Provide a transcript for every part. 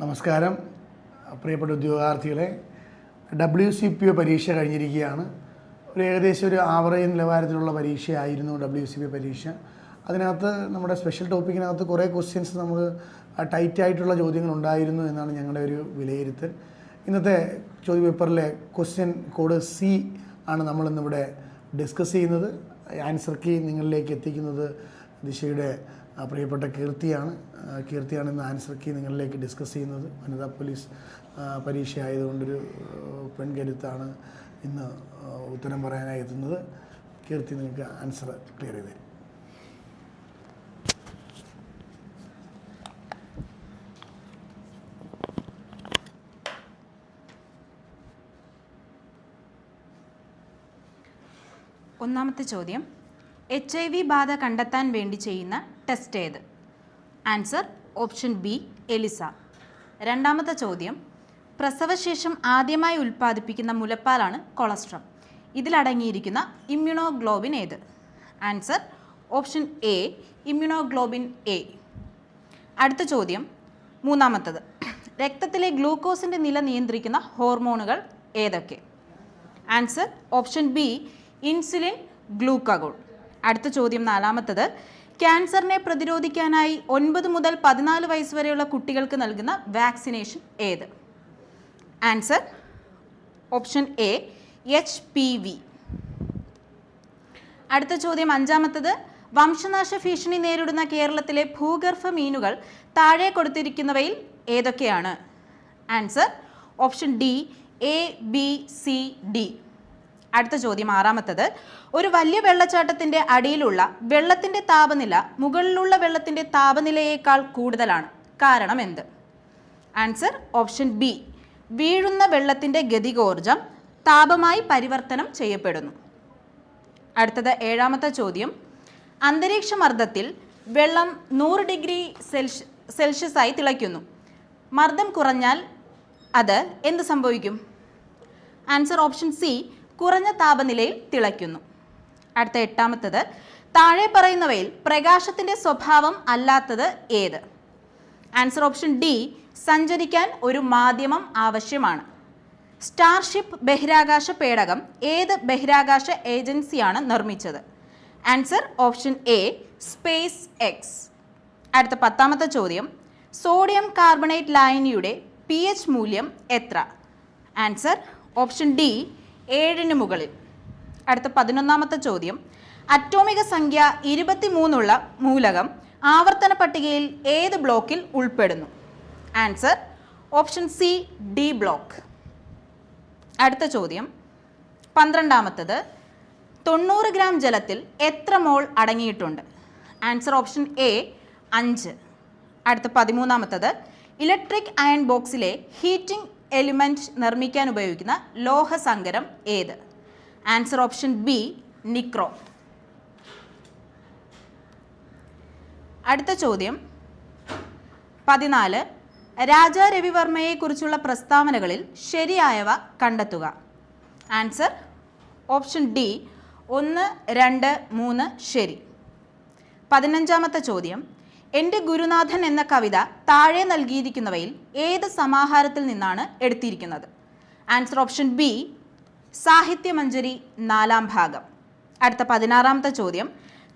നമസ്കാരം. പ്രിയപ്പെട്ട ഉദ്യോഗാർത്ഥികളെ ഡബ്ല്യു സി പി ഒ പരീക്ഷ കഴിഞ്ഞിരിക്കുകയാണ്. ഒരു ഏകദേശം ഒരു ആവറേജ് നിലവാരത്തിലുള്ള പരീക്ഷയായിരുന്നു ഡബ്ല്യു സി പി പരീക്ഷ. അതിനകത്ത് നമ്മുടെ സ്പെഷ്യൽ ടോപ്പിക്കിനകത്ത് കുറേ ക്വസ്റ്റ്യൻസ് നമുക്ക് ടൈറ്റ് ആയിട്ടുള്ള ചോദ്യങ്ങൾ ഉണ്ടായിരുന്നു എന്നാണ് ഞങ്ങളുടെ ഒരു വിലയിരുത്തൽ. ഇന്നത്തെ ചോദ്യ പേപ്പറിലെ ക്വസ്റ്റ്യൻ കോഡ് സി ആണ് നമ്മളിന്നിവിടെ ഡിസ്കസ് ചെയ്യുന്നത്. ആൻസർ കീ നിങ്ങളിലേക്ക് എത്തിക്കുന്നത് ദിശയുടെ പ്രിയപ്പെട്ട കീർത്തിയാണ്. കീർത്തിയാണ് ഇന്ന് ആൻസർ കീ നിങ്ങളിലേക്ക് ഡിസ്കസ് ചെയ്യുന്നത്. വനിതാ പോലീസ് പരീക്ഷ ആയതുകൊണ്ടൊരു പെൺകരുത്താണ് ഇന്ന് ഉത്തരം പറയാനായി എത്തുന്നത്. കീർത്തി നിങ്ങൾക്ക് ആൻസർ ക്ലിയർ ചെയ്ത്. തരും ഒന്നാമത്തെ ചോദ്യം. എച്ച് ഐ വി ബാധ കണ്ടെത്താൻ വേണ്ടി ചെയ്യുന്ന ടെസ്റ്റ് ഏത് ആൻസർ ഓപ്ഷൻ ബി എലിസ രണ്ടാമത്തെ ചോദ്യം പ്രസവശേഷം ആദ്യമായി ഉൽപ്പാദിപ്പിക്കുന്ന മുലപ്പാലാണ് കൊളസ്ട്രം. ഇതിലടങ്ങിയിരിക്കുന്ന ഇമ്മ്യൂണോഗ്ലോബിൻ ഏത്? Answer option A immunoglobulin A അടുത്ത ചോദ്യം മൂന്നാമത്തത്. രക്തത്തിലെ ഗ്ലൂക്കോസിന്റെ നില നിയന്ത്രിക്കുന്ന ഹോർമോണുകൾ ഏതൊക്കെ? Answer option B insulin glucagon. അടുത്ത ചോദ്യം നാലാമത്തത് ക്യാൻസറിനെ പ്രതിരോധിക്കാനായി ഒൻപത് മുതൽ പതിനാല് വയസ്സ് വരെയുള്ള കുട്ടികൾക്ക് നൽകുന്ന വാക്സിനേഷൻ ഏത്? Answer option A H P V. അടുത്ത ചോദ്യം അഞ്ചാമത്തത് വംശനാശ ഭീഷണി നേരിടുന്ന കേരളത്തിലെ ഭൂഗർഭ മീനുകൾ താഴെ കൊടുത്തിരിക്കുന്നവയിൽ ഏതൊക്കെയാണ്? Answer option D A B C D. അടുത്ത ചോദ്യം ആറാമത്തത്. ഒരു വലിയ വെള്ളച്ചാട്ടത്തിന്റെ അടിയിലുള്ള വെള്ളത്തിന്റെ താപനില മുകളിലുള്ള വെള്ളത്തിന്റെ താപനിലയേക്കാൾ കൂടുതലാണ്. കാരണം എന്ത്? Answer option B. വീഴുന്ന വെള്ളത്തിന്റെ ഗതികോർജം താപമായി പരിവർത്തനം ചെയ്യപ്പെടുന്നു. അടുത്തത് ഏഴാമത്തെ ചോദ്യം. അന്തരീക്ഷ മർദ്ദത്തിൽ വെള്ളം നൂറ് ഡിഗ്രി സെൽഷ്യ സെൽഷ്യസായി തിളയ്ക്കുന്നു. മർദ്ദം കുറഞ്ഞാൽ അത് എന്ത് സംഭവിക്കും? Answer option C. കുറഞ്ഞ താപനിലയിൽ തിളയ്ക്കുന്നു. അടുത്ത എട്ടാമത്തത് താഴെ പറയുന്നവയിൽ പ്രകാശത്തിന്റെ സ്വഭാവം അല്ലാത്തത് ഏത്? ആൻസർ ഓപ്ഷൻ ഡി സഞ്ചരിക്കാൻ ഒരു മാധ്യമം ആവശ്യമാണ്. സ്റ്റാർഷിപ്പ് ബഹിരാകാശ പേടകം ഏത് ബഹിരാകാശ ഏജൻസിയാണ് നിർമ്മിച്ചത്? Answer option A space X. അടുത്ത പത്താമത്തെ ചോദ്യം സോഡിയം കാർബണേറ്റ് ലായനിയുടെ പി മൂല്യം എത്ര? ആൻസർ ഓപ്ഷൻ ഡി ഏഴിന് മുകളിൽ. അടുത്ത പതിനൊന്നാമത്തെ ചോദ്യം. അറ്റോമിക സംഖ്യ ഇരുപത്തിമൂന്നുള്ള മൂലകം ആവർത്തന പട്ടികയിൽ ഏത് ബ്ലോക്കിൽ ഉൾപ്പെടുന്നു? Answer option C D block. അടുത്ത ചോദ്യം. പന്ത്രണ്ടാമത്തത് തൊണ്ണൂറ് ഗ്രാം ജലത്തിൽ എത്ര മോൾ അടങ്ങിയിട്ടുണ്ട്? ആൻസർ ഓപ്ഷൻ എ അഞ്ച്. അടുത്ത പതിമൂന്നാമത്തത് electric iron box heating element നിർമ്മിക്കാൻ ഉപയോഗിക്കുന്ന ലോഹസങ്കരം ഏത്? ആൻസർ ഓപ്ഷൻ ബി നിക്രോ അടുത്ത ചോദ്യം. പതിനാല്. രാജാ രവിവർമ്മയെക്കുറിച്ചുള്ള പ്രസ്താവനകളിൽ ശരിയായവ കണ്ടെത്തുക. ആൻസർ ഓപ്ഷൻ ഡി ഒന്ന് രണ്ട് മൂന്ന് ശരി. പതിനഞ്ചാമത്തെ ചോദ്യം. എന്റെ ഗുരുനാഥൻ എന്ന കവിത താഴെ നൽകിയിരിക്കുന്നവയിൽ ഏത് സമാഹാരത്തിൽ നിന്നാണ് എടുത്തിരിക്കുന്നത്? ആൻസർ ഓപ്ഷൻ ബി സാഹിത്യമഞ്ജരി നാലാം ഭാഗം. അടുത്ത പതിനാറാമത്തെ ചോദ്യം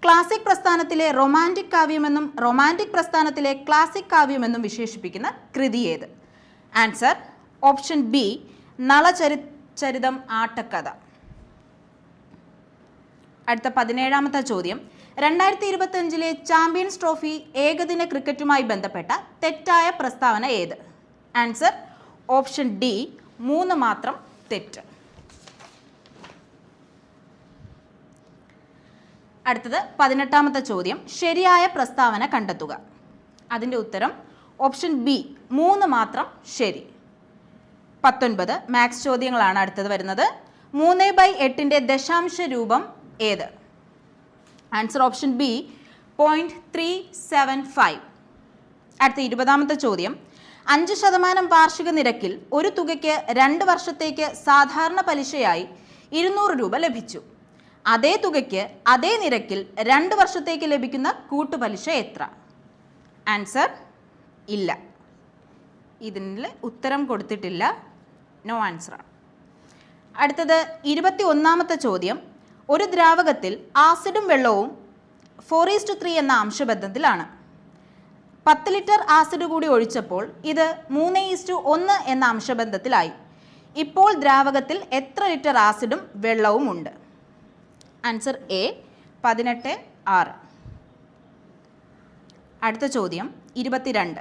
ക്ലാസിക് പ്രസ്ഥാനത്തിലെ റൊമാന്റിക് കാവ്യമെന്നും റൊമാന്റിക് പ്രസ്ഥാനത്തിലെ ക്ലാസിക് കാവ്യമെന്നും വിശേഷിപ്പിക്കുന്ന കൃതി ഏത്? ആൻസർ ഓപ്ഷൻ ബി നളചരി ചരിതം ആട്ടക്കഥ. അടുത്ത പതിനേഴാമത്തെ ചോദ്യം രണ്ടായിരത്തി ഇരുപത്തഞ്ചിലെ ചാമ്പ്യൻസ് ട്രോഫി ഏകദിന ക്രിക്കറ്റുമായി ബന്ധപ്പെട്ട തെറ്റായ പ്രസ്താവന ഏത്? ആൻസർ ഓപ്ഷൻ ഡി മൂന്ന് മാത്രം തെറ്റ്. അടുത്തത് പതിനെട്ടാമത്തെ ചോദ്യം ശരിയായ പ്രസ്താവന കണ്ടെത്തുക. അതിന്റെ ഉത്തരം ഓപ്ഷൻ ബി മൂന്ന് മാത്രം ശരി. പത്തൊൻപത് മാത്സ് ചോദ്യങ്ങളാണ് അടുത്തത് വരുന്നത്. മൂന്ന് ബൈ എട്ടിന്റെ ദശാംശ രൂപം ഏത്? Answer option B point three seven five അടുത്ത ഇരുപതാമത്തെ ചോദ്യം. അഞ്ച് ശതമാനം വാർഷിക നിരക്കിൽ ഒരു തുകയ്ക്ക് രണ്ട് വർഷത്തേക്ക് സാധാരണ പലിശയായി ഇരുന്നൂറ് രൂപ ലഭിച്ചു. അതേ തുകയ്ക്ക് അതേ നിരക്കിൽ രണ്ട് വർഷത്തേക്ക് ലഭിക്കുന്ന കൂട്ടുപലിശ എത്ര? ആൻസർ ഇല്ല. ഇതിൽ ഉത്തരം കൊടുത്തിട്ടില്ല. നോ ആൻസറാണ് അടുത്തത് ഇരുപത്തി ഒന്നാമത്തെ ചോദ്യം. ഒരു ദ്രാവകത്തിൽ ആസിഡും വെള്ളവും ഫോർ ഈസ്റ്റ് ത്രീ എന്ന അംശബന്ധത്തിലാണ്. പത്ത് ലിറ്റർ ആസിഡ് കൂടി ഒഴിച്ചപ്പോൾ ഇത് മൂന്ന് ഈസ്റ്റു ഒന്ന് എന്ന അംശബന്ധത്തിലായി. ഇപ്പോൾ ദ്രാവകത്തിൽ എത്ര ലിറ്റർ ആസിഡും വെള്ളവും ഉണ്ട്? ആൻസർ എ പതിനെട്ട് ആറ്. അടുത്ത ചോദ്യം ഇരുപത്തിരണ്ട്.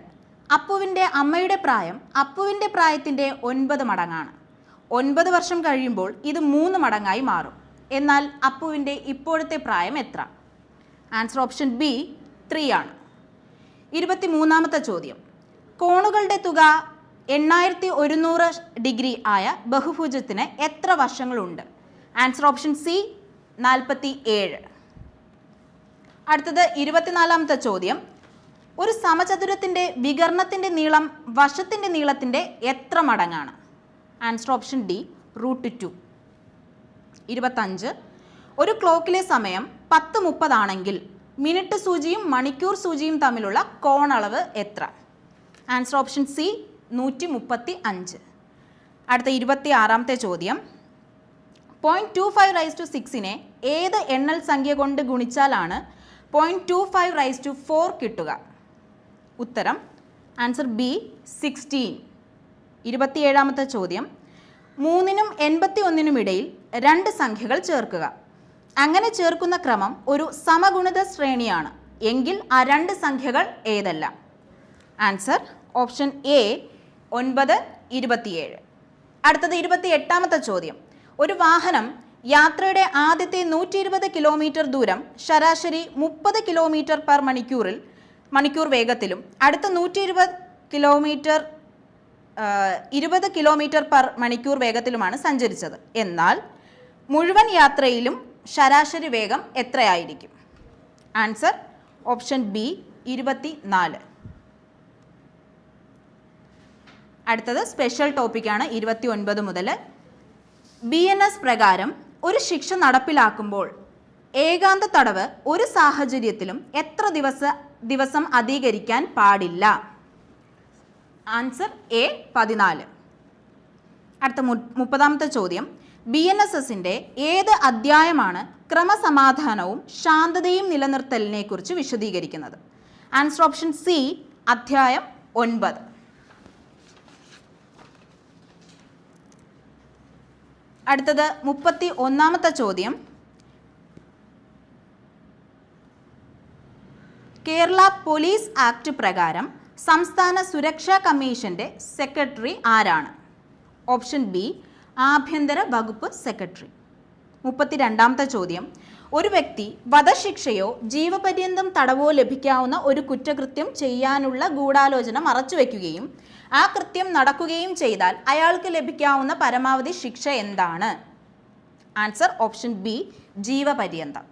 അപ്പുവിന്റെ അമ്മയുടെ പ്രായം അപ്പുവിന്റെ പ്രായത്തിന്റെ ഒൻപത് മടങ്ങാണ്. ഒൻപത് വർഷം കഴിയുമ്പോൾ ഇത് മൂന്ന് മടങ്ങായി മാറും. എന്നാൽ അപ്പുവിന്റെ ഇപ്പോഴത്തെ പ്രായം എത്ര? ആൻസർ ഓപ്ഷൻ ബി ത്രീ ആണ്. ഇരുപത്തി മൂന്നാമത്തെ ചോദ്യം. കോണുകളുടെ തുക എണ്ണായിരത്തി ഒരുന്നൂറ് ഡിഗ്രി ആയ ബഹുഭുജത്തിന് എത്ര വർഷങ്ങളുണ്ട് ആൻസർ ഓപ്ഷൻ സി നാൽപ്പത്തി ഏഴ് അടുത്തത് ഇരുപത്തിനാലാമത്തെ ചോദ്യം. ഒരു സമചതുരത്തിന്റെ വികർണത്തിന്റെ നീളം വശത്തിന്റെ നീളത്തിന്റെ എത്ര മടങ്ങാണ്? Answer option D root two. ഇരുപത്തഞ്ച്. ഒരു ക്ലോക്കിലെ സമയം പത്ത് മുപ്പതാണെങ്കിൽ മിനിറ്റ് സൂചിയും മണിക്കൂർ സൂചിയും തമ്മിലുള്ള കോണളവ് എത്ര? ആൻസർ ഓപ്ഷൻ സി നൂറ്റി മുപ്പത്തി അഞ്ച് അടുത്ത ഇരുപത്തി ആറാമത്തെ ചോദ്യം point two five raise to സിക്സിനെ ഏത് എണ്ണൽ സംഖ്യ കൊണ്ട് ഗുണിച്ചാലാണ് point two five raise to four കിട്ടുക? ഉത്തരം ആൻസർ ബി സിക്സ്റ്റീൻ ഇരുപത്തിയേഴാമത്തെ ചോദ്യം. മൂന്നിനും എൺപത്തി ഒന്നിനും ഇടയിൽ രണ്ട് സംഖ്യകൾ ചേർക്കുക. അങ്ങനെ ചേർക്കുന്ന ക്രമം ഒരു സമഗുണിത ശ്രേണിയാണ്. എങ്കിൽ ആ രണ്ട് സംഖ്യകൾ ഏതല്ല? ആൻസർ ഓപ്ഷൻ എ ഒൻപത് ഇരുപത്തിയേഴ്. അടുത്തത് ഇരുപത്തി എട്ടാമത്തെ ചോദ്യം. ഒരു വാഹനം യാത്രയുടെ ആദ്യത്തെ നൂറ്റി ഇരുപത് കിലോമീറ്റർ ദൂരം ശരാശരി മുപ്പത് കിലോമീറ്റർ പെർ മണിക്കൂറിൽ മണിക്കൂർ വേഗത്തിലും അടുത്ത നൂറ്റി ഇരുപത് കിലോമീറ്റർ ഇരുപത് കിലോമീറ്റർ പെർ മണിക്കൂർ വേഗത്തിലുമാണ് സഞ്ചരിച്ചത്. എന്നാൽ മുഴുവൻ യാത്രയിലും ശരാശരി വേഗം എത്രയായിരിക്കും? ആൻസർ ഓപ്ഷൻ ബി ഇരുപത്തി നാല് അടുത്തത് സ്പെഷ്യൽ ടോപ്പിക്കാണ് ഇരുപത്തി ഒൻപത് മുതൽ. ബി എൻ എസ് പ്രകാരം ഒരു ശിക്ഷ നടപ്പിലാക്കുമ്പോൾ ഏകാന്ത തടവ് ഒരു സാഹചര്യത്തിലും എത്ര ദിവസ ദിവസം അധികരിക്കാൻ പാടില്ല. ആൻസർ എ പതിനാല്. അടുത്ത മുപ്പതാമത്തെ ചോദ്യം. ബി എൻ എസ് എസിന്റെ ഏത് അധ്യായമാണ് ക്രമസമാധാനവും ശാന്തതയും നിലനിർത്തലിനെ കുറിച്ച് വിശദീകരിക്കുന്നത്? ആൻസർ ഓപ്ഷൻ സി അധ്യായം ഒൻപത്. അടുത്തത് മുപ്പത്തി ഒന്നാമത്തെ ചോദ്യം. കേരള പോലീസ് ആക്ട് പ്രകാരം സംസ്ഥാന സുരക്ഷാ കമ്മീഷന്റെ സെക്രട്ടറി ആരാണ്? ഓപ്ഷൻ ബി ആഭ്യന്തര വകുപ്പ് സെക്രട്ടറി. മുപ്പത്തിരണ്ടാമത്തെ ചോദ്യം. ഒരു വ്യക്തി വധശിക്ഷയോ ജീവപര്യന്തം തടവോ ലഭിക്കാവുന്ന ഒരു കുറ്റകൃത്യം ചെയ്യാനുള്ള ഗൂഢാലോചന മറച്ചുവെക്കുകയും ആ കൃത്യം നടക്കുകയും ചെയ്താൽ അയാൾക്ക് ലഭിക്കാവുന്ന പരമാവധി ശിക്ഷ എന്താണ്? ആൻസർ ഓപ്ഷൻ ബി ജീവപര്യന്തം.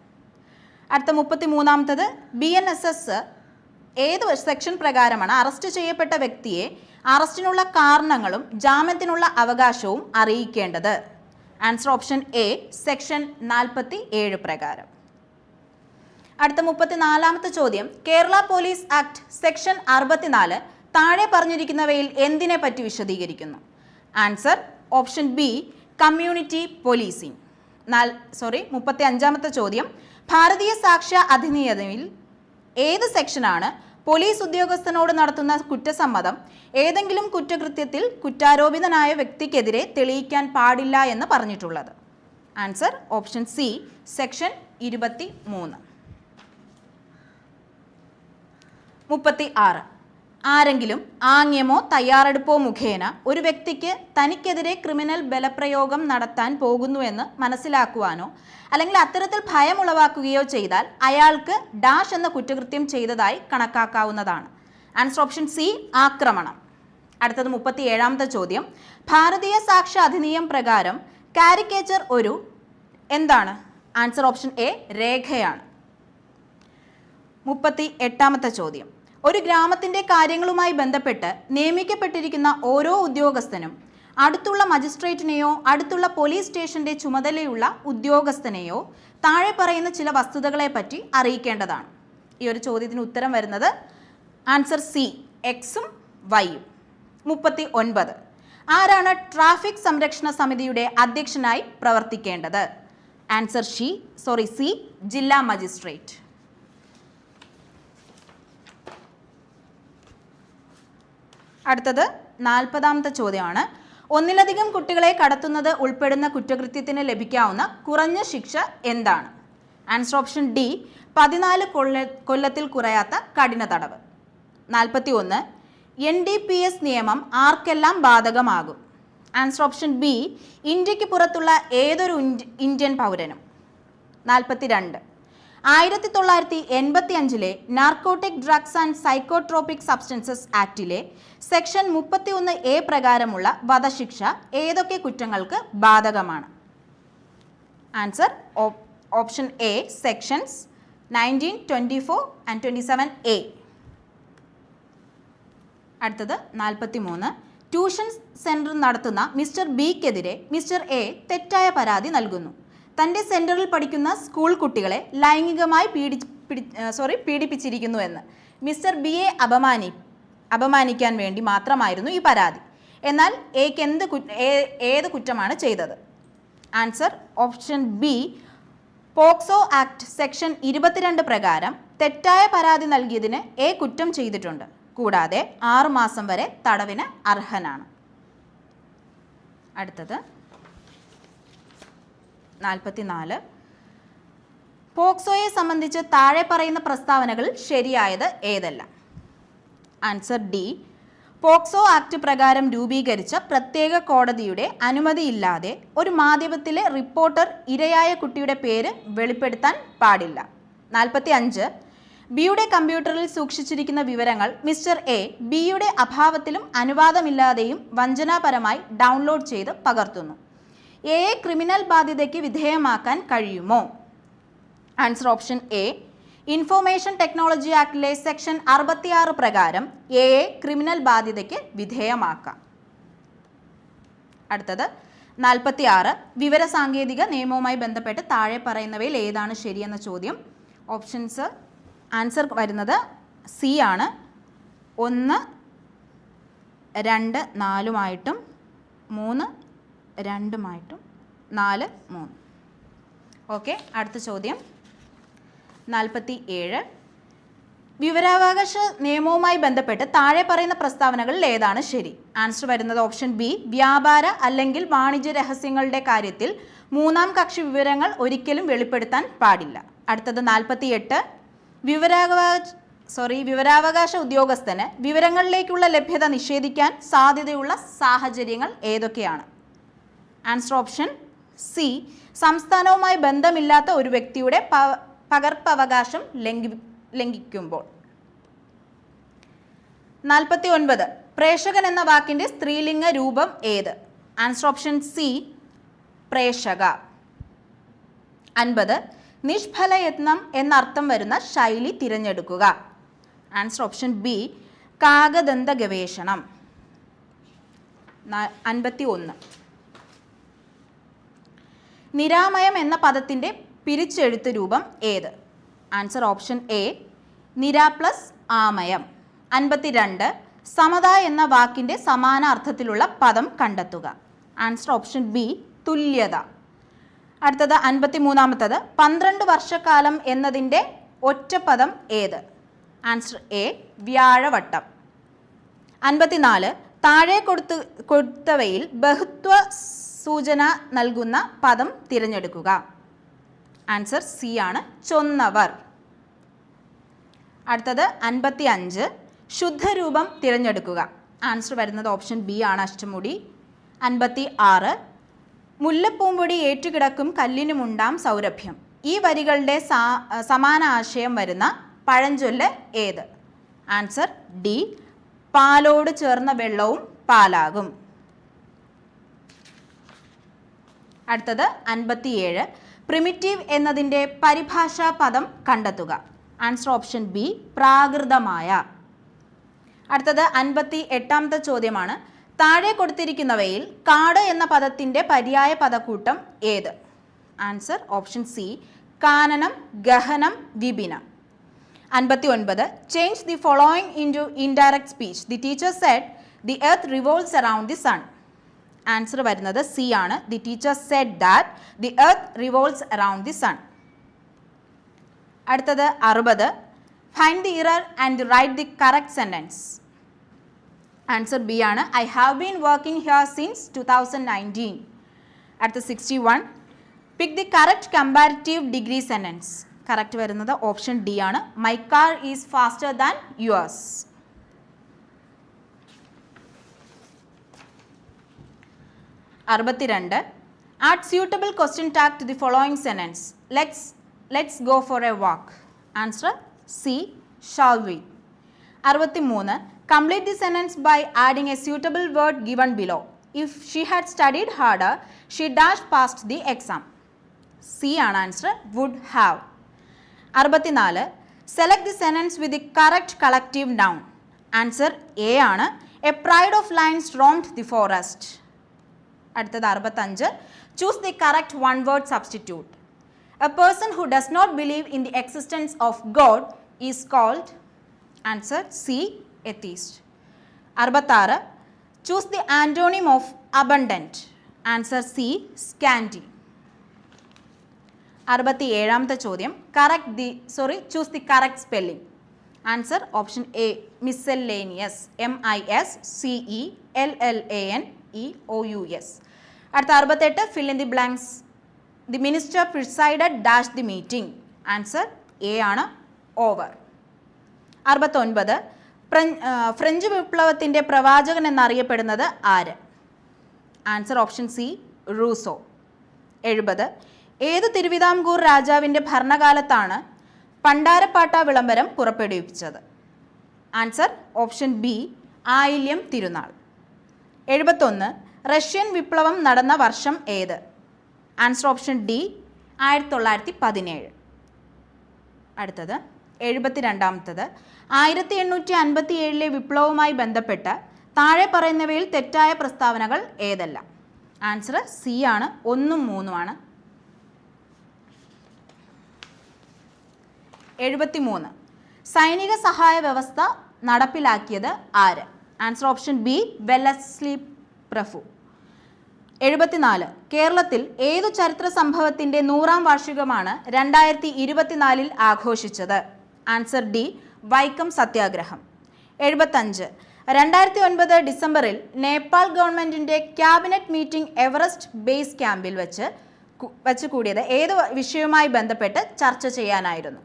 അടുത്ത മുപ്പത്തി മൂന്നാമത്തത് ബി എൻ എസ് എസ് ഏത് സെക്ഷൻ പ്രകാരമാണ് അറസ്റ്റ് ചെയ്യപ്പെട്ട വ്യക്തിയെ അറസ്റ്റിനുള്ള കാരണങ്ങളും ജാമ്യത്തിനുള്ള അവകാശവും അറിയിക്കേണ്ടത്? ആൻസർ ഓപ്ഷൻ എ സെക്ഷൻ നാൽപ്പത്തി ഏഴ് പ്രകാരം. അടുത്ത മുപ്പത്തിനാലാമത്തെ ചോദ്യം. കേരള പോലീസ് ആക്ട് സെക്ഷൻ അറുപത്തിനാല് താഴെ പറഞ്ഞിരിക്കുന്നവയിൽ എന്തിനെ പറ്റി വിശദീകരിക്കുന്നു? Answer option B community policing നാൽ സോറി മുപ്പത്തി അഞ്ചാമത്തെ ചോദ്യം. ഭാരതീയ സാക്ഷ്യ അധിനിയമത്തിൽ ഏത് സെക്ഷനാണ് പോലീസ് ഉദ്യോഗസ്ഥനോട് നടത്തുന്ന കുറ്റസമ്മതം? ഏതെങ്കിലും കുറ്റകൃത്യത്തിൽ കുറ്റാരോപിതനായ വ്യക്തിക്കെതിരെ തെളിയിക്കാൻ പാടില്ല എന്ന് പറഞ്ഞിട്ടുള്ളത്. ആൻസർ ഓപ്ഷൻ സി സെക്ഷൻ ഇരുപത്തി മൂന്ന് മുപ്പത്തി ആറ് ആരെങ്കിലും ആംഗ്യമോ തയ്യാറെടുപ്പോ മുഖേന ഒരു വ്യക്തിക്ക് തനിക്കെതിരെ ക്രിമിനൽ ബലപ്രയോഗം നടത്താൻ പോകുന്നുവെന്ന് മനസ്സിലാക്കുവാനോ അല്ലെങ്കിൽ അത്തരത്തിൽ ഭയമുളവാക്കുകയോ ചെയ്താൽ അയാൾക്ക് ഡാഷ് എന്ന കുറ്റകൃത്യം ചെയ്തതായി കണക്കാക്കാവുന്നതാണ്. ആൻസർ ഓപ്ഷൻ സി ആക്രമണം. അടുത്തത് മുപ്പത്തി ഏഴാമത്തെ ചോദ്യം. ഭാരതീയ സാക്ഷ്യ അധിനിയം പ്രകാരം കാരിക്കേച്ചർ ഒരു എന്താണ്? ആൻസർ ഓപ്ഷൻ എ രേഖയാണ്. മുപ്പത്തി എട്ടാമത്തെ ചോദ്യം. ഒരു ഗ്രാമത്തിന്റെ കാര്യങ്ങളുമായി ബന്ധപ്പെട്ട് നിയമിക്കപ്പെട്ടിരിക്കുന്ന ഓരോ ഉദ്യോഗസ്ഥനും അടുത്തുള്ള മജിസ്ട്രേറ്റിനെയോ അടുത്തുള്ള പോലീസ് സ്റ്റേഷന്റെ ചുമതലയുള്ള ഉദ്യോഗസ്ഥനെയോ താഴെ പറയുന്ന ചില വസ്തുതകളെപ്പറ്റി അറിയിക്കേണ്ടതാണ്. ഈ ഒരു ചോദ്യത്തിന് ഉത്തരം വരുന്നത് ആൻസർ സി എക്സും വൈയും മുപ്പത്തി ഒൻപത് ആരാണ് ട്രാഫിക് സംരക്ഷണ സമിതിയുടെ അധ്യക്ഷനായി പ്രവർത്തിക്കേണ്ടത്? ആൻസർ ഷി സോറി സി ജില്ലാ മജിസ്ട്രേറ്റ്. അടുത്തത് നാൽപ്പതാമത്തെ ചോദ്യമാണ്. ഒന്നിലധികം കുട്ടികളെ കടത്തുന്നത് ഉൾപ്പെടുന്ന കുറ്റകൃത്യത്തിന് ലഭിക്കാവുന്ന കുറഞ്ഞ ശിക്ഷ എന്താണ്? ആൻസർ ഓപ്ഷൻ ഡി പതിനാല് കൊല്ല കൊല്ലത്തിൽ കുറയാത്ത കഠിന തടവ്. നാൽപ്പത്തി ഒന്ന് എൻ ഡി പി എസ് നിയമം ആർക്കെല്ലാം ബാധകമാകും? ആൻസർ ഓപ്ഷൻ ബി ഇന്ത്യയ്ക്ക് പുറത്തുള്ള ഏതൊരു ഇന്ത്യൻ പൗരനും? നാൽപ്പത്തി രണ്ട് ആയിരത്തി തൊള്ളായിരത്തി എൺപത്തി അഞ്ചിലെ narcotic drugs and psychotropic substances ആക്ടിലെ section മുപ്പത്തി ഒന്ന് എ പ്രകാരമുള്ള വധശിക്ഷ ഏതൊക്കെ കുറ്റങ്ങൾക്ക് ബാധകമാണ്? Answer option A sections nineteen twenty four and twenty seven A അടുത്തത് നാൽപ്പത്തി മൂന്ന് ട്യൂഷൻ സെന്റർ നടത്തുന്ന മിസ്റ്റർ ബിക്കെതിരെ മിസ്റ്റർ എ തെറ്റായ പരാതി നൽകുന്നു. തന്റെ സെന്ററിൽ പഠിക്കുന്ന സ്കൂൾ കുട്ടികളെ ലൈംഗികമായി പീഡി സോറി പീഡിപ്പിച്ചിരിക്കുന്നു എന്ന്. മിസ്റ്റർ ബി എ അപമാനി അപമാനിക്കാൻ വേണ്ടി മാത്രമായിരുന്നു ഈ പരാതി. എന്നാൽ എക്ക് എന്ത് ഏത് കുറ്റമാണ് ചെയ്തത്? Answer option B POCSO act section ഇരുപത്തിരണ്ട് പ്രകാരം തെറ്റായ പരാതി നൽകിയതിന് എ കുറ്റം ചെയ്തിട്ടുണ്ട്. കൂടാതെ ആറുമാസം വരെ തടവിന് അർഹനാണ്. അടുത്തത്. നാൽപ്പത്തിനാല് പോക്സോയെ സംബന്ധിച്ച് താഴെ പറയുന്ന പ്രസ്താവനകൾ ശരിയായത് ഏതെല്ലാം? Answer D. പോക്സോ ആക്ട് പ്രകാരം രൂപീകരിച്ച പ്രത്യേക കോടതിയുടെ അനുമതിയില്ലാതെ ഒരു മാധ്യമത്തിലെ റിപ്പോർട്ടർ ഇരയായ കുട്ടിയുടെ പേര് വെളിപ്പെടുത്താൻ പാടില്ല. നാൽപ്പത്തി അഞ്ച് ബിയുടെ കമ്പ്യൂട്ടറിൽ സൂക്ഷിച്ചിരിക്കുന്ന വിവരങ്ങൾ മിസ്റ്റർ എ ബിയുടെ അഭാവത്തിലും അനുവാദമില്ലാതെയും വഞ്ചനാപരമായി ഡൗൺലോഡ് ചെയ്ത് പകർത്തുന്നു. എയെ ക്രിമിനൽ ബാധ്യതയ്ക്ക് വിധേയമാക്കാൻ കഴിയുമോ? Answer option A information technology ആക്ടിലെ section അറുപത്തിയാറ് പ്രകാരം എയെ ക്രിമിനൽ ബാധ്യതയ്ക്ക് വിധേയമാക്കാം. അടുത്തത് നാൽപ്പത്തി ആറ് വിവരസാങ്കേതിക നിയമവുമായി ബന്ധപ്പെട്ട് താഴെ പറയുന്നവയിൽ ഏതാണ് ശരിയെന്ന ചോദ്യം? ഓപ്ഷൻസ് ആൻസർ വരുന്നത് സി ആണ്. ഒന്ന് രണ്ട് നാലുമായിട്ടും മൂന്ന് രണ്ടുമായിട്ടും നാല് മൂന്ന്. ഓക്കെ അടുത്ത ചോദ്യം. നാൽപ്പത്തി ഏഴ് വിവരാവകാശ നിയമവുമായി ബന്ധപ്പെട്ട് താഴെ പറയുന്ന പ്രസ്താവനകളിൽ ഏതാണ് ശരി? ആൻസർ വരുന്നത് ഓപ്ഷൻ ബി വ്യാപാര അല്ലെങ്കിൽ വാണിജ്യ രഹസ്യങ്ങളുടെ കാര്യത്തിൽ മൂന്നാം കക്ഷി വിവരങ്ങൾ ഒരിക്കലും വെളിപ്പെടുത്താൻ പാടില്ല. അടുത്തത് നാൽപ്പത്തി എട്ട് വിവരാവകാശ സോറി വിവരാവകാശ ഉദ്യോഗസ്ഥന് വിവരങ്ങളിലേക്കുള്ള ലഭ്യത നിഷേധിക്കാൻ സാധ്യതയുള്ള സാഹചര്യങ്ങൾ ഏതൊക്കെയാണ്? ആൻസർ ഓപ്ഷൻ സി സംസ്ഥാനവുമായി ബന്ധമില്ലാത്ത ഒരു വ്യക്തിയുടെ പകർപ്പവകാശം ലംഘി ലംഘിക്കുമ്പോൾ. നാൽപ്പത്തി ഒൻപത് പ്രേക്ഷകൻ എന്ന വാക്കിന്റെ സ്ത്രീലിംഗ രൂപം ഏത്? ആൻസർ ഓപ്ഷൻ സി പ്രേക്ഷക. അൻപത്. നിഷ്ഫലയത്നം എന്നർത്ഥം വരുന്ന ശൈലി തിരഞ്ഞെടുക്കുക. ആൻസർ ഓപ്ഷൻ ബി കാകദന്ത ഗവേഷണം. അൻപത്തി ഒന്ന് നിരാമയം എന്ന പദത്തിന്റെ പിരിച്ചെഴുത്ത് രൂപം ഏത്? ആൻസർ ഓപ്ഷൻ എ നിര പ്ലസ് ആമയം. അൻപത്തിരണ്ട് സമത എന്ന വാക്കിന്റെ സമാന അർത്ഥത്തിലുള്ള പദം കണ്ടെത്തുക. ആൻസർ ഓപ്ഷൻ ബി തുല്യത. അടുത്തത് അൻപത്തി മൂന്നാമത്തത് പന്ത്രണ്ട് വർഷക്കാലം എന്നതിന്റെ ഒറ്റപ്പദം ഏത്? ആൻസർ എ വ്യാഴവട്ടം. അൻപത്തിനാല് താഴെ കൊടുത്ത് കൊടുത്തവയിൽ ബഹുത്വ സൂചന നൽകുന്ന പദം തിരഞ്ഞെടുക്കുക. ആൻസർ സി ആണ്. ചൊന്നവർ. അടുത്തത് അൻപത്തി അഞ്ച് ശുദ്ധരൂപം തിരഞ്ഞെടുക്കുക. ആൻസർ വരുന്നത് ഓപ്ഷൻ ബി ആണ് അഷ്ടമുടി. അൻപത്തി ആറ് മുല്ലപ്പൂമ്പൊടി ഏറ്റുകിടക്കും കല്ലിനുമുണ്ടാം സൗരഭ്യം. ഈ വരികളുടെ സമാന ആശയം വരുന്ന പഴഞ്ചൊല്ല് ഏത്? ആൻസർ ഡി പാലോട് ചേർന്ന വെള്ളവും പാലാകും. അടുത്തത് അൻപത്തിയേഴ്. പ്രിമിറ്റീവ് എന്നതിന്റെ പരിഭാഷാ പദം കണ്ടെത്തുക. ആൻസർ ഓപ്ഷൻ ബി പ്രാകൃതമായ. അടുത്തത് അൻപത്തി എട്ടാമത്തെ ചോദ്യമാണ്. താഴെ കൊടുത്തിരിക്കുന്നവയിൽ കാട് എന്ന പദത്തിന്റെ പര്യായ പദക്കൂട്ടം ഏത്? ആൻസർ ഓപ്ഷൻ സി കാനനം ഗഹനം വിപിനം. അൻപത്തി ഒൻപത് change the following into indirect speech the teacher set the earth revolves around the sun answer വരുന്നത് സി ആണ്. The teacher said that the earth revolves around the sun അടുത്തത് അറുപത്. Find the error and write the correct sentence answer B ആണ്. I have been working here since two thousand nineteen അടുത്ത sixty one pick the correct comparative degree sentence correct വരുന്നത് option D ആണ്. My car is faster than yours അറുപത്തിരണ്ട്. Add suitable question tag to the following sentence let's let's go for a walk answer C shall we അറുപത്തിമൂന്ന്. Complete the sentence by adding a suitable word given below if she had studied harder she dash passed the exam C ആണ് answer would have അറുപത്തിനാല്. Select the sentence with the correct collective noun answer A ആണ്. A pride of lions roamed the forest അടുത്തത് അറുപത്തഞ്ച്. Choose the correct one word substitute a person who does not believe in the existence of God is called answer C atheist അറുപത്താറ്. Choose the antonym of abundant answer C scanty അറുപത്തി ഏഴാമത്തെ ചോദ്യം. Correct the sorry choose the correct spelling answer option A miscellaneous M I S C E L L A N E O U S അടുത്ത അറുപത്തെട്ട് fill in the blanks the minister presided dash the meeting answer A ആണ്. Over അറുപത്തൊൻപത് French വിപ്ലവത്തിന്റെ പ്രവാചകൻ എന്നറിയപ്പെടുന്നത് ആര്? Answer option C Rousseau എഴുപത് ഏത് തിരുവിതാംകൂർ രാജാവിന്റെ ഭരണകാലത്താണ് പണ്ടാരപ്പാട്ട വിളംബരം പുറപ്പെടുവിപ്പിച്ചത്? Answer option B Ayilyam Thirunal. എഴുപത്തൊന്ന്. റഷ്യൻ വിപ്ലവം നടന്ന വർഷം ഏത്? ആൻസർ ഓപ്ഷൻ ഡി ആയിരത്തി തൊള്ളായിരത്തി പതിനേഴ് അടുത്തത് എഴുപത്തി രണ്ടാമത്തത് ആയിരത്തി എണ്ണൂറ്റി അൻപത്തി ഏഴിലെ വിപ്ലവവുമായി ബന്ധപ്പെട്ട് താഴെ പറയുന്നവയിൽ തെറ്റായ പ്രസ്താവനകൾ ഏതല്ല? ആൻസർ സി ആണ് ഒന്നും മൂന്നുമാണ് എഴുപത്തി മൂന്ന് സൈനിക സഹായ വ്യവസ്ഥ നടപ്പിലാക്കിയത് ആര്? ആൻസർ ഓപ്ഷൻ ബി വെല്ലസ്ലി പ്രഫു എഴുപത്തിനാല് കേരളത്തിൽ ഏതു ചരിത്ര സംഭവത്തിന്റെ നൂറാം വാർഷികമാണ് രണ്ടായിരത്തി ഇരുപത്തിനാലിൽ ആഘോഷിച്ചത്? ആൻസർ ഡി വൈക്കം സത്യാഗ്രഹം. എഴുപത്തഞ്ച് രണ്ടായിരത്തി ഒൻപത് ഡിസംബറിൽ നേപ്പാൾ ഗവൺമെന്റിന്റെ ക്യാബിനറ്റ് മീറ്റിംഗ് എവറസ്റ്റ് ബേസ് ക്യാമ്പിൽ വെച്ച് വെച്ച് കൂടിയത് ഏത് വിഷയവുമായി ബന്ധപ്പെട്ട് ചർച്ച ചെയ്യാനായിരുന്നു.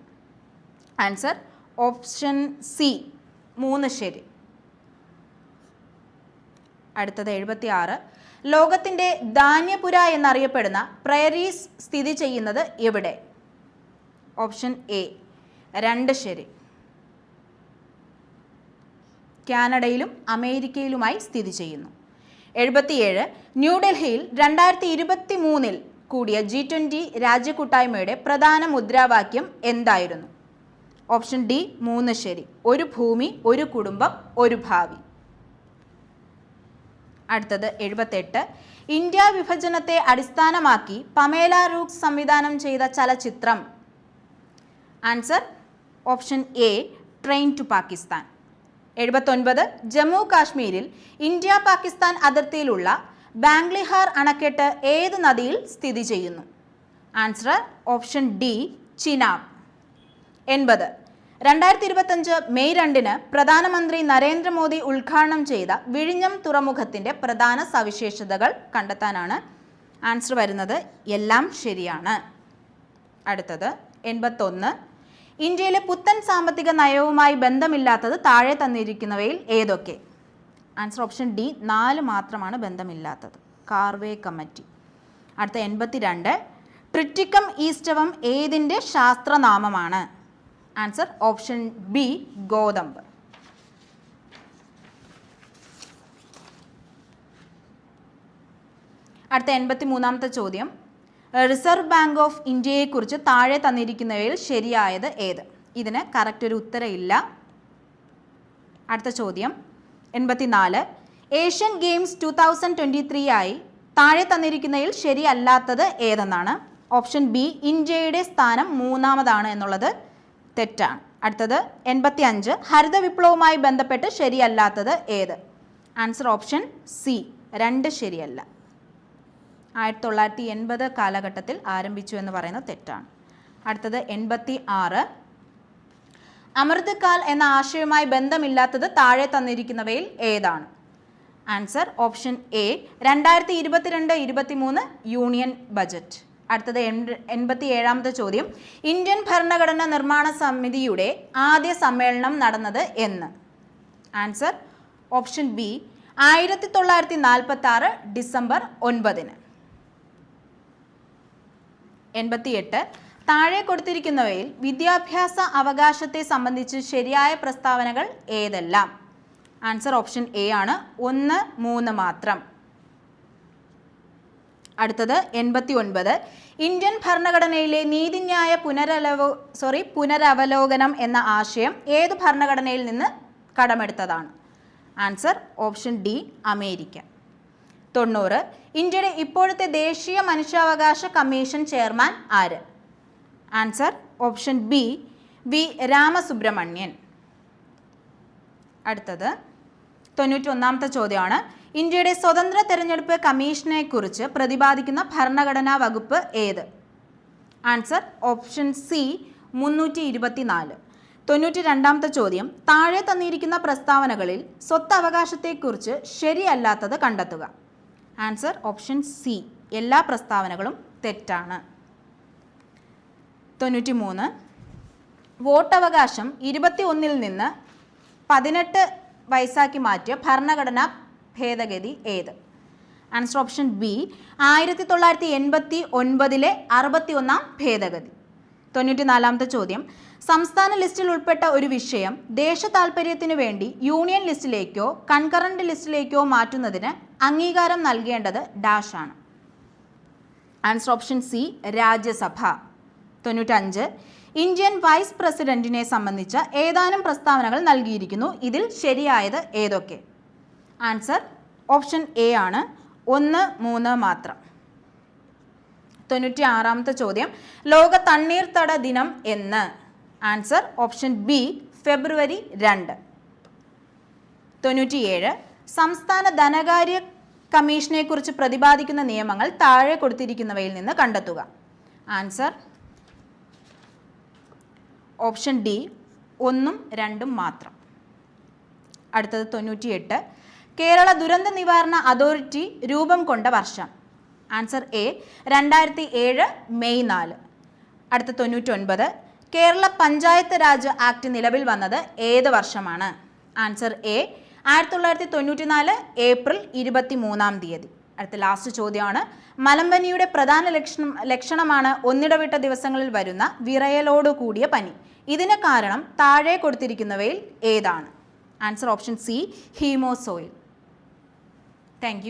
ആൻസർ ഓപ്ഷൻ സി മൂന്ന് ശരി. അടുത്തത് എഴുപത്തി ആറ് ലോകത്തിന്റെ ധാന്യപുര എന്നറിയപ്പെടുന്ന പ്രയറീസ് സ്ഥിതി ചെയ്യുന്നത് എവിടെ? ഓപ്ഷൻ എ രണ്ട് ശരി. കാനഡയിലും അമേരിക്കയിലുമായി സ്ഥിതി ചെയ്യുന്നു. എഴുപത്തിയേഴ് ന്യൂഡൽഹിയിൽ രണ്ടായിരത്തി ഇരുപത്തി മൂന്നിൽ കൂടിയ ജി ട്വന്റി രാജ്യക്കൂട്ടായ്മയുടെ പ്രധാന മുദ്രാവാക്യം എന്തായിരുന്നു? ഓപ്ഷൻ ഡി മൂന്ന് ശരി. ഒരു ഭൂമി ഒരു കുടുംബം ഒരു ഭാവി. അടുത്തത് എഴുപത്തെട്ട്. ഇന്ത്യ വിഭജനത്തെ അടിസ്ഥാനമാക്കി പമേല റൂക്സ് സംവിധാനം ചെയ്ത ചലച്ചിത്രം. Answer option A train to Pakistan. എഴുപത്തൊൻപത് Jammu കാശ്മീരിൽ ഇന്ത്യ പാകിസ്ഥാൻ അതിർത്തിയിലുള്ള ബാംഗ്ലിഹാർ അണക്കെട്ട് ഏത് നദിയിൽ സ്ഥിതി ചെയ്യുന്നു? Answer option D Chenab. എൺപത് രണ്ടായിരത്തി ഇരുപത്തഞ്ച് മെയ് രണ്ടിന് പ്രധാനമന്ത്രി നരേന്ദ്രമോദി ഉദ്ഘാടനം ചെയ്ത വിഴിഞ്ഞം തുറമുഖത്തിന്റെ പ്രധാന സവിശേഷതകൾ കണ്ടെത്താനാണ് ആൻസർ വരുന്നത്. എല്ലാം ശരിയാണ്. അടുത്തത് എൺപത്തൊന്ന്. ഇന്ത്യയിലെ പുത്തൻ സാമ്പത്തിക നയവുമായി ബന്ധമില്ലാത്തത് താഴെ തന്നിരിക്കുന്നവയിൽ ഏതൊക്കെ? ആൻസർ ഓപ്ഷൻ ഡി നാല് മാത്രമാണ് ബന്ധമില്ലാത്തത്. കാർവേ കമ്മിറ്റി. അടുത്ത എൺപത്തിരണ്ട്. ട്രിറ്റിക്കം ഈസ്റ്റവം ഏതിന്റെ ശാസ്ത്രനാമമാണ്? ആൻസർ ഓപ്ഷൻ ബി ഗോതമ്പ് അടുത്ത എൺപത്തി മൂന്നാമത്തെ ചോദ്യം റിസർവ് ബാങ്ക് ഓഫ് ഇന്ത്യയെക്കുറിച്ച് താഴെ തന്നിരിക്കുന്നവയിൽ ശരിയായത് ഏത്? ഇതിന് കറക്റ്റ് ഒരു ഉത്തരമില്ല. അടുത്ത ചോദ്യം. എൺപത്തിനാല്. Asian games two thousand twenty three ആയി താഴെ തന്നിരിക്കുന്നതിൽ ശരിയല്ലാത്തത് ഏതെന്നാണ്? ഓപ്ഷൻ ബി ഇന്ത്യയുടെ സ്ഥാനം മൂന്നാമതാണ് എന്നുള്ളത്. തെറ്റാണ്. അടുത്തത് എൺപത്തി അഞ്ച് ഹരിത വിപ്ലവവുമായി ബന്ധപ്പെട്ട് ശരിയല്ലാത്തത് ഏത്? ആൻസർ ഓപ്ഷൻ സി രണ്ട് ശരിയല്ല. ആയിരത്തി തൊള്ളായിരത്തി എൺപത് കാലഘട്ടത്തിൽ ആരംഭിച്ചു എന്ന് പറയുന്നത് തെറ്റാണ്. അടുത്തത് എൺപത്തി ആറ് അമൃതകാൽ എന്ന ആശയവുമായി ബന്ധമില്ലാത്തത് താഴെ തന്നിരിക്കുന്നവയിൽ ഏതാണ്? ആൻസർ ഓപ്ഷൻ എ രണ്ടായിരത്തി ഇരുപത്തിരണ്ട് ഇരുപത്തിമൂന്ന് യൂണിയൻ ബജറ്റ്. അടുത്തത് എൺപ- എൺപത്തി ഏഴാമത്തെ ചോദ്യം. ഇന്ത്യൻ ഭരണഘടന നിർമ്മാണ സമിതിയുടെ ആദ്യ സമ്മേളനം നടന്നത് എന്ന്. ആൻസർ ഓപ്ഷൻ ബി ആയിരത്തി തൊള്ളായിരത്തി നാൽപ്പത്തി ആറ് ഡിസംബർ ഒൻപതിന്. എൺപത്തിയെട്ട് താഴെ കൊടുത്തിരിക്കുന്നവയിൽ വിദ്യാഭ്യാസ അവകാശത്തെ സംബന്ധിച്ച് ശരിയായ പ്രസ്താവനകൾ ഏതെല്ലാം? ആൻസർ ഓപ്ഷൻ എ ആണ്. ഒന്ന് മൂന്ന് മാത്രം. അടുത്തത് എൺപത്തി ഒൻപത് ഇന്ത്യൻ ഭരണഘടനയിലെ നീതിന്യായ പുനരലവോ സോറി പുനരവലോകനം എന്ന ആശയം ഏത് ഭരണഘടനയിൽ നിന്ന് കടമെടുത്തതാണ്? Answer option D America. തൊണ്ണൂറ്. ഇന്ത്യയുടെ ഇപ്പോഴത്തെ ദേശീയ മനുഷ്യാവകാശ കമ്മീഷൻ ചെയർമാൻ ആര്? Answer option B V Ramasubramanian. അടുത്തത് തൊണ്ണൂറ്റി ഒന്നാമത്തെ ചോദ്യമാണ്. ഇന്ത്യയുടെ സ്വതന്ത്ര തെരഞ്ഞെടുപ്പ് കമ്മീഷനെ കുറിച്ച് പ്രതിപാദിക്കുന്ന ഭരണഘടനാ വകുപ്പ് ഏത്? ആൻസർ ഓപ്ഷൻ സി മുന്നൂറ്റി ഇരുപത്തിനാല് തൊണ്ണൂറ്റി രണ്ടാമത്തെ ചോദ്യം താഴെ തന്നിരിക്കുന്ന പ്രസ്താവനകളിൽ സ്വത്ത് അവകാശത്തെക്കുറിച്ച് ശരിയല്ലാത്തത് കണ്ടെത്തുക. ആൻസർ ഓപ്ഷൻ സി എല്ലാ പ്രസ്താവനകളും തെറ്റാണ്. തൊണ്ണൂറ്റി മൂന്ന് വോട്ടവകാശം ഇരുപത്തി ഒന്നിൽ നിന്ന് പതിനെട്ട് വയസ്സാക്കി മാറ്റിയ ഭരണഘടനാ ഭേദഗതി ഏത്? ആൻസർ ഓപ്ഷൻ ബി ആയിരത്തി തൊള്ളായിരത്തി എൺപത്തി ഒൻപതിലെ അറുപത്തി ഒന്നാം ഭേദഗതി. തൊണ്ണൂറ്റി നാലാമത്തെ ചോദ്യം സംസ്ഥാന ലിസ്റ്റിൽ ഉൾപ്പെട്ട ഒരു വിഷയം ദേശ താൽപ്പര്യത്തിനു വേണ്ടി യൂണിയൻ ലിസ്റ്റിലേക്കോ കൺകറന്റ് ലിസ്റ്റിലേക്കോ മാറ്റുന്നതിന് അംഗീകാരം നൽകേണ്ടത് ഡാഷ് ആണ്. Answer option C Rajya Sabha. തൊണ്ണൂറ്റഞ്ച് ഇന്ത്യൻ വൈസ് പ്രസിഡന്റിനെ സംബന്ധിച്ച ഏതാനും പ്രസ്താവനകൾ നൽകിയിരിക്കുന്നു. ഇതിൽ ശരിയായത് ഏതൊക്കെ? ആൻസർ ഓപ്ഷൻ എ ആണ്. ഒന്ന് മൂന്ന് മാത്രം. തൊണ്ണൂറ്റി ആറാമത്തെ ചോദ്യം. ലോക തണ്ണീർത്തട ദിനം എന്ന്. ആൻസർ ഓപ്ഷൻ ബി ഫെബ്രുവരി രണ്ട്. തൊണ്ണൂറ്റിയേഴ്. സംസ്ഥാന ധനകാര്യ കമ്മീഷനെക്കുറിച്ച് പ്രതിപാദിക്കുന്ന നിയമങ്ങൾ താഴെ കൊടുത്തിരിക്കുന്നവയിൽ നിന്ന് കണ്ടെത്തുക. ആൻസർ ഓപ്ഷൻ ഡി ഒന്നും രണ്ടും മാത്രം. അടുത്തത് തൊണ്ണൂറ്റിയെട്ട്. കേരള ദുരന്ത നിവാരണ അതോറിറ്റി രൂപം കൊണ്ട വർഷം. ആൻസർ എ രണ്ടായിരത്തി ഏഴ് മെയ് നാല്. അടുത്ത തൊണ്ണൂറ്റൊൻപത്. കേരള പഞ്ചായത്ത് രാജ് ആക്ട് നിലവിൽ വന്നത് ഏത് വർഷമാണ്? ആൻസർ എ ആയിരത്തി തൊള്ളായിരത്തി തൊണ്ണൂറ്റി നാല് ഏപ്രിൽ ഇരുപത്തി മൂന്നാം തീയതി. അടുത്ത ലാസ്റ്റ് ചോദ്യമാണ്. മലമ്പനിയുടെ പ്രധാന ലക്ഷണം ലക്ഷണമാണ് ഒന്നിടവിട്ട ദിവസങ്ങളിൽ വരുന്ന വിറയലോട് കൂടിയ പനി. ഇതിന് കാരണം താഴെ കൊടുത്തിരിക്കുന്നവയിൽ ഏതാണ്? Answer option C ഹീമോസോയിൽ thank